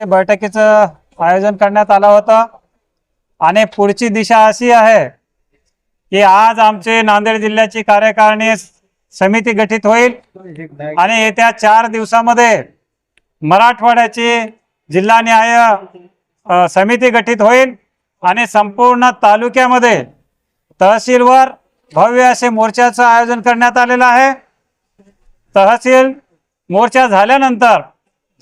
बैठकीचं आयोजन करण्यात आलं होतं. आणि पुढची दिशा अशी आहे की आज आमचे नांदेड जिल्ह्याची कार्यकारिणी समिती गठीत होईल. आणि येत्या चार दिवसामध्ये मराठवाड्याची जिल्हा न्याय समिती गठीत होईल. आणि संपूर्ण तालुक्यामध्ये तहसीलवर भव्य असे मोर्चाचं आयोजन करण्यात आलेलं आहे. तहसील मोर्चा झाल्यानंतर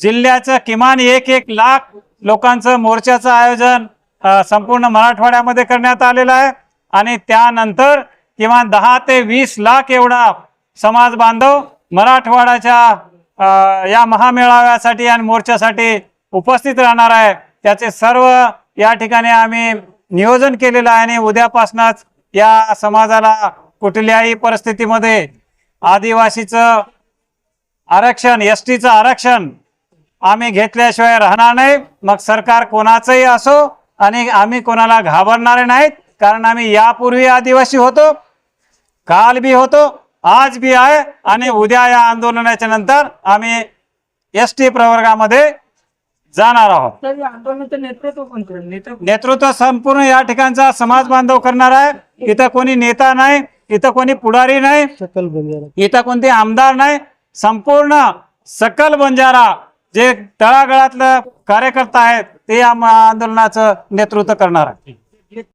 जिल्ह्याचं किमान एक एक लाख लोकांचं मोर्चाचं आयोजन संपूर्ण मराठवाड्यामध्ये करण्यात आलेलं आहे. आणि त्यानंतर किमान दहा ते वीस लाख एवढा समाज बांधव मराठवाड्याच्या या महामेळाव्यासाठी आणि मोर्चासाठी उपस्थित राहणार आहे. त्याचे सर्व या ठिकाणी आम्ही नियोजन केलेलं आहे आणि उद्यापासूनच या समाजाला कुठल्याही परिस्थितीमध्ये आदिवासीचं आरक्षण एस टीचं आरक्षण आम्ही घेतल्याशिवाय राहणार नाही. मग सरकार कोणाचंही असो आणि आम्ही कोणाला घाबरणारे नाहीत. कारण आम्ही यापूर्वी आदिवासी होतो काल बी होतो आज बी आहे आणि उद्या या आंदोलनाच्या नंतर आम्ही एस टी प्रवर्गामध्ये जाणार आहोत. नेतृत्व नेतृत्व नेतृत्व संपूर्ण या ठिकाणचा समाज बांधव करणार आहे. इथं कोणी नेता नाही इथं कोणी पुढारी नाही सकल बंजारा. इथं कोणते आमदार नाही. संपूर्ण सकल बंजारा जे तळागाळातलं कार्यकर्ता आहेत ते या आंदोलनाचं नेतृत्व करणार आहे